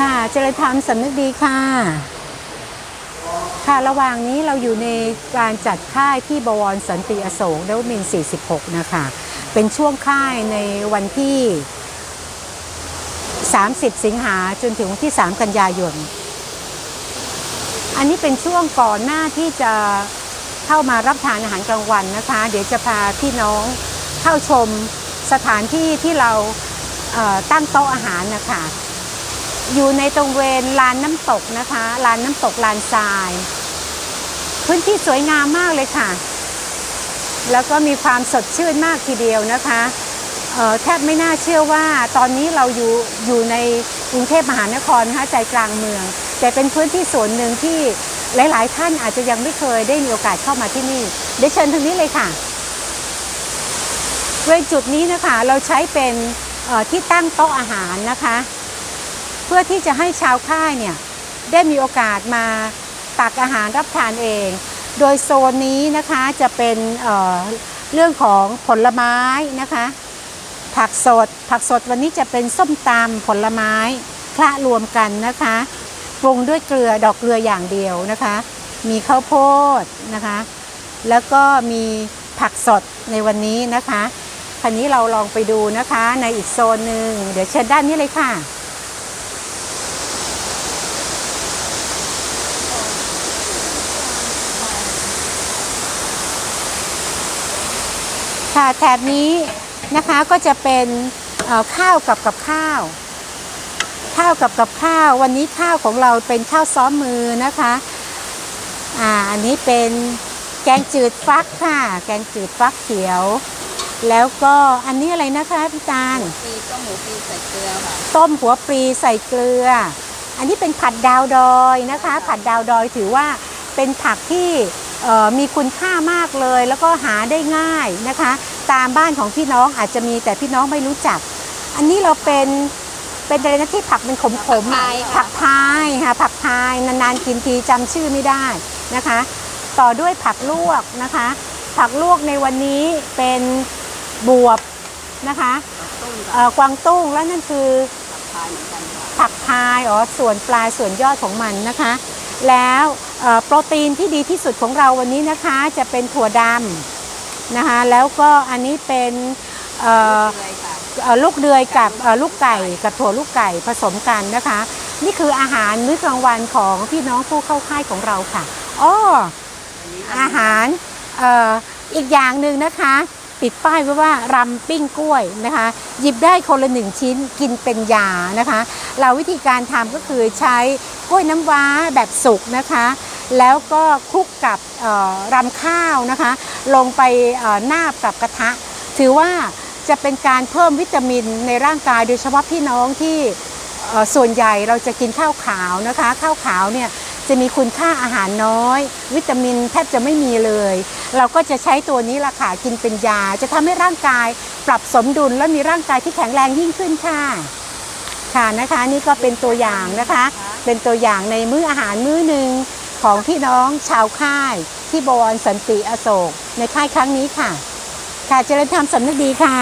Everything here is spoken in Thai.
ค่ะเจริญธรรมสำนึกดีค่ะ ค่ะระหว่างนี้เราอยู่ในการจัดค่ายที่บวรสันติอโศกนวมิน 46 นะคะ เป็นช่วงค่ายในวันที่ 30 สิงหาจนถึงวันที่ 3 กันยายน อันนี้เป็นช่วงก่อนหน้าที่จะเข้ามารับทานอาหารกลางวันนะคะ เดี๋ยวจะพาพี่น้องเข้าชมสถานที่ที่เรา ตั้งโต๊ะอาหารนะคะ อยู่ในตรงเวรลานน้ำตกนะคะลานน้ำตกลานทราย พื้นที่สวยงามมากเลยค่ะ แล้วก็มีความสดชื่นมากทีเดียวนะคะแทบไม่น่าเชื่อว่าตอนนี้เราอยู่อยู่ในกรุงเทพมหานครนะคะใจกลางเมือง แต่เป็นพื้นที่ส่วนหนึ่งที่หลาย ๆ ท่านอาจจะยังไม่เคยได้มีโอกาสเข้ามาที่นี่เดี๋ยวเชิญทางนี้เลยค่ะบริเวณจุดนี้นะคะเราใช้เป็น ที่ตั้งโต๊ะอาหารนะคะ เพื่อที่จะให้ชาวค่ายเนี่ยได้มีโอกาสมาตักอาหารรับทานเอง โดยโซนนี้นะคะจะเป็นเเรื่องของผลไม้นะคะ ผักสดผักสดวันนี้จะเป็นส้มตำผลไม้คละรวมกันนะคะปรุงด้วยเกลือดอกเกลืออย่างเดียวนะคะ มีข้าวโพดนะคะ แล้วก็มีผักสดในวันนี้นะคะ คันนี้เราลองไปดูนะคะในอีกโซนหนึ่งเดี๋ยวเชิญด้านนี้เลยค่ะ ค่ะแถบนี้นะคะก็จะเป็นข้าวกับกับข้าว ข้าวกับกับข้าว วันนี้ข้าวของเราเป็นข้าวซ้อมมือนะคะอ่าอันนี้เป็นแกงจืดฟักค่ะ แกงจืดฟักเขียว แล้วก็อันนี้อะไรนะคะพี่ตาลปีต้มหมูปีใส่เกลือค่ะต้มหัวปลีใส่เกลือ อันนี้เป็นผัดดาวดอยนะคะ ผัดดาวดอยถือว่าเป็นผักที่เอ่อมีคุณค่ามากเลย แล้วก็หาได้ง่ายนะคะ ตามบ้านของพี่น้องอาจจะมีแต่พี่น้องไม่รู้จัก อันนี้เราเป็นเป็นอะไรนะที่ผักเป็นขมๆอะผักพายค่ะผักพายนานๆกินทีจำชื่อไม่ได้นะคะ ต่อด้วยผักลวกนะคะ ผักลวกในวันนี้เป็น บวบนะคะต้มกับเอ่อกวางตุ้งแล้วนั่นคือพายเหมือนกันค่ะผักพายอ๋อส่วนปลายส่วนยอดของมันนะคะ แล้วเอ่อโปรตีนที่ดีที่สุดของเราวันนี้นะคะจะเป็นถั่วดำนะคะแล้วก็อันนี้เป็นเอ่อเลยค่ะเอ่อลูกเดือยกับเอ่อลูกไก่กับถั่วลูกไก่ผสมกันนะคะ นี่คืออาหารมื้อกลางวันของพี่น้องผู้เข้าค่ายของเราค่ะอ้ออันนี้อาหารเอ่ออีกอย่างหนึ่งนะคะ ติดป้ายไว้ว่ารำปิ้งกล้วยนะคะ หยิบได้คนละหนึ่งชิ้นกินเป็นยานะคะ เราวิธีการทำก็คือใช้กล้วยน้ำว้าแบบสุกนะคะ แล้วก็คลุกกับรำข้าวนะคะ ลงไปเอ่อนาบกับกระทะ ถือว่าจะเป็นการเพิ่มวิตามินในร่างกายโดยเฉพาะพี่น้องที่ส่วนใหญ่เราจะกินข้าวขาวนะคะ ข้าวขาวเนี่ย จะมีคุณค่าอาหารน้อย วิตามินแทบจะไม่มีเลย เราก็จะใช้ตัวนี้ล่ะค่ะกินเป็นยา จะทำให้ร่างกายปรับสมดุลและมีร่างกายที่แข็งแรงยิ่งขึ้นค่ะ ค่ะนะคะนี่ก็เป็นตัวอย่างนะคะ เป็นตัวอย่างในมื้ออาหารมื้อหนึ่งของพี่น้องชาวค่าย ที่บวรสันติอโศกในค่ายครั้งนี้ค่ะ ค่ะเจริญธรรมสำนึกดีค่ะ